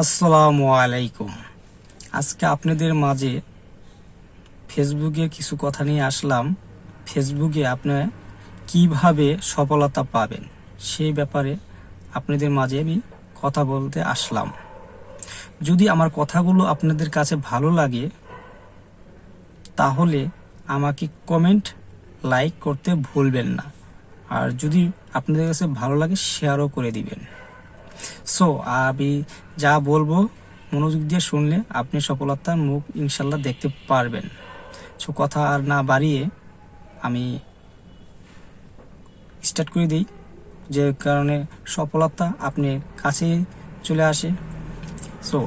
আসসালামু আলাইকুম। আজকে আপনাদের মাঝে ফেসবুকে কিছু কথা নিয়ে আসলাম। ফেসবুকে আপনি কীভাবে সফলতা পাবেন, সেই ব্যাপারে আপনাদের মাঝে আমি কথা বলতে আসলাম। যদি আমার কথাগুলো আপনাদের কাছে ভালো লাগে, তাহলে আমাকে কমেন্ট লাইক করতে ভুলবেন না। আর যদি আপনাদের কাছে ভালো লাগে শেয়ারও করে দিবেন। সো, আমি যা বলব, মনোযোগ দিয়ে শুনলে আপনি সফলতার মুখ ইনশাল্লাহ দেখতে পারবেন। সো, কথা আর না বাড়িয়ে আমি স্টার্ট করে দিই। যে কারণে সফলতা আপনি কাছে চলে আসে। সো,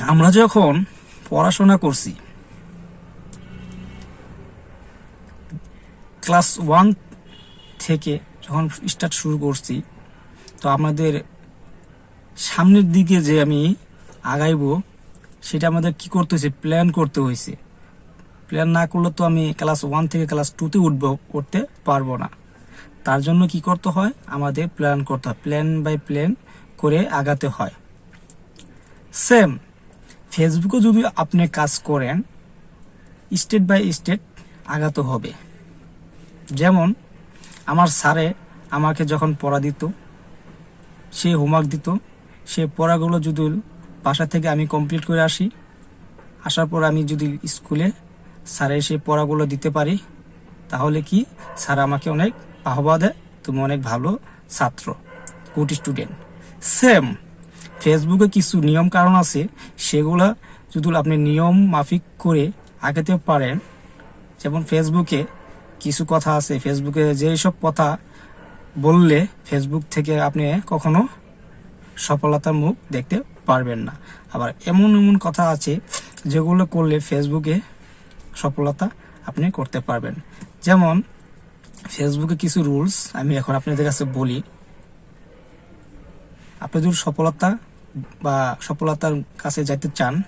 আমরা যখন পড়াশোনা করছি, ক্লাস ওয়ান থেকে যখন স্টার্ট শুরু করছি তো আমাদের সামনের দিকে যে আমি আগাইবো, সেটা আমাদের কি করতে হয়েছে? প্ল্যান করতে হয়েছে। প্ল্যান না করলে তো আমি ক্লাস ওয়ান থেকে ক্লাস টুতে উঠব, উঠতে পারব না। তার জন্য কি করতে হয়? আমাদের প্ল্যান করতে হয়। প্ল্যান বাই প্ল্যান করে আগাতে হয়। সেম ফেসবুকে যদি আপনি কাজ করেন স্টেট বাই স্টেট আগাতে হবে। যেমন, আমার স্যারে আমাকে যখন পড়া দিত সে হোমওয়ার্ক দিত। সে পড়াগুলো যদি বাসা থেকে আমি কমপ্লিট করে আসি, আসার পর আমি যদি স্কুলে স্যারের সেই পড়াগুলো দিতে পারি, তাহলে কি স্যার আমাকে অনেক বাহবা দেয়? তুমি অনেক ভালো ছাত্র গুড স্টুডেন্ট সেম ফেসবুকে কিছু নিয়ম কারণ আছে, সেগুলো যদি আপনি নিয়ম মাফিক করে আগাতে পারেন, যেমন ফেসবুকে কিছু কথা আছে ফেসবুকে যেসব কথা বললে ফেসবুক থেকে আপনি কখনো সফলতার মুখ দেখতে পারবেন না। আবার এমন এমন কথা আছে যেগুলো করলে ফেসবুকে সফলতা আপনি করতে পারবেন। যেমন ফেসবুকে কিছু রুলস আমি এখন আপনাদের কাছে বলি। আপনি যদি সফলতা বা সফলতার কাছে যেতে চান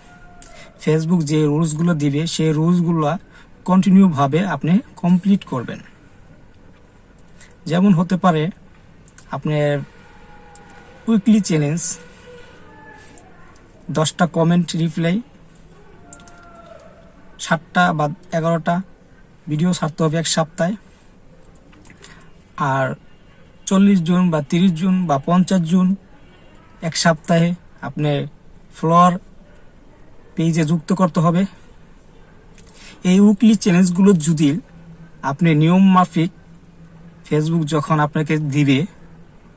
ফেসবুক যে রুলসগুলো দিবে, সেই রুলসগুলো কন্টিনিউভাবে আপনি কমপ্লিট করবেন। যেমন হতে পারে আপনার উইকলি চ্যালেঞ্জ দশটা কমেন্ট রিপ্লাই সাতটা বা এগারোটা ভিডিও ছাড়তে হবে এক সপ্তাহে। আর চল্লিশ জুন বা তিরিশ জুন বা পঞ্চাশ জুন এক সপ্তাহে আপনি ফ্লোয়ার পেজে যুক্ত করতে হবে। এই উইকলি চ্যালেঞ্জগুলো যদি আপনি নিয়ম মাফিক ফেসবুক যখন আপনাকে দিবে,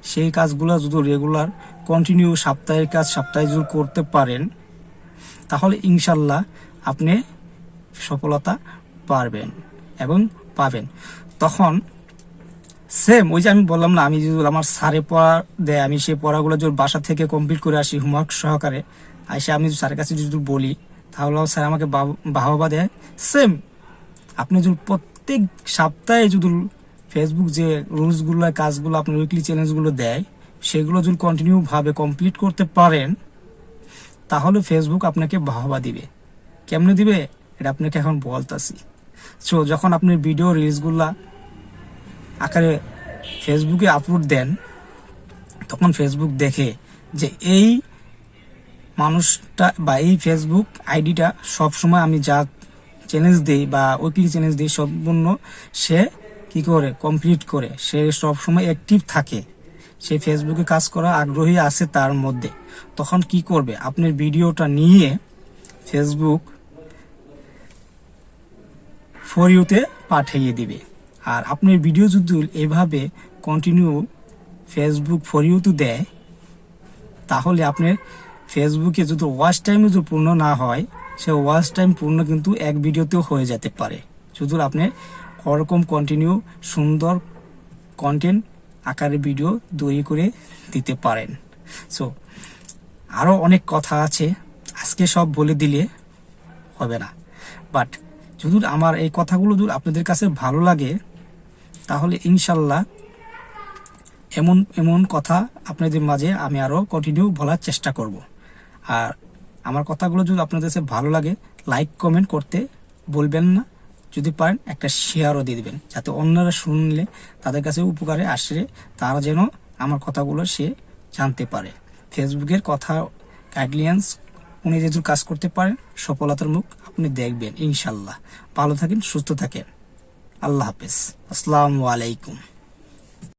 সেই কাজগুলো যদি রেগুলার কন্টিনিউ সাপ্তাহিক কাজ সপ্তাহে যদি করতে পারেন, তাহলে ইনশাল্লাহ আপনি সফলতা পারবেন এবং পাবেন। তখন সেম ওই যে আমি বললাম না, আমি যদি আমার স্যারে পড়া দেয়, আমি সেই পড়াগুলো যদি বাসা থেকে কমপ্লিট করে আসি হোমওয়ার্ক সহকারে। এসে আমি স্যারের কাছে যদি বলি, তাহলে স্যার আমাকে বাহ- বাহবা দেয়। সেম আপনি যদি প্রত্যেক সপ্তাহে যদি ফেসবুক যে রুলসগুলো কাজগুলো আপনার উইকলি চ্যালেঞ্জগুলো দেয়, সেগুলো যদি কন্টিনিউ ভাবে কমপ্লিট করতে পারেন, তাহলে ফেসবুক আপনাকে বাহবা দিবে। কেমনে দিবে? এটা আপনাকে এখন বলতাছি। সো যখন আপনি ভিডিও রিলসগুলা আকারে ফেসবুকে আপলোড দেন, তখন ফেসবুক দেখে যে এই মানুষটা বা এই ফেসবুক আইডিটা সবসময় আমি যা চ্যালেঞ্জ দিই বা উইকলি চ্যালেঞ্জ দিই সম্পূর্ণ, সে কি করে কমপ্লিট করে, সে সবসময় অ্যাক্টিভ থাকে। সে ফেসবুকে কাজ করা আগ্রহী আছে তার মধ্যে। তখন কি করবে? আপনার ভিডিওটা নিয়ে ফেসবুক ফর ইউতে পাঠিয়ে দিবে। আর আপনার ভিডিও যদি এভাবে কন্টিনিউ ফেসবুক ফর ইউতে দেয়, তাহলে আপনার ফেসবুকে যদি ওয়াচ টাইম যদি পূর্ণ না হয়, সে ওয়াচ টাইম পূর্ণ কিন্তু এক ভিডিওতেও হয়ে যেতে পারে। শুধু আপনি ওরকম কন্টিনিউ সুন্দর কন্টেন্ট আকারে ভিডিও তৈরি করে দিতে পারেন। সো আরও অনেক কথা আছে, আজকে সব বলে দিলে হবে না। বাট যদি আমার এই কথাগুলো যদি আপনাদের কাছে ভালো লাগে, তাহলে ইনশাল্লাহ এমন এমন কথা আপনাদের মাঝে আমি আরও কন্টিনিউ বলার চেষ্টা করব। আর আমার কথাগুলো যদি আপনাদের কাছে ভালো লাগে লাইক কমেন্ট করতে বলবেন না। যদি পারেন একটা শেয়ারও দিয়ে দেবেন, যাতে অন্যরা শুনলে তাদের কাছে উপকারে আসলে তারা যেন আমার কথাগুলো সে জানতে পারে। ফেসবুকের কথা গাইডলাইন্স উনি যেহেতু কাজ করতে পারেন, সফলতার মুখ আপনি দেখবেন ইনশাল্লাহ ভালো থাকেন, সুস্থ থাকেন। আল্লাহ হাফেজ। আসসালামু আলাইকুম।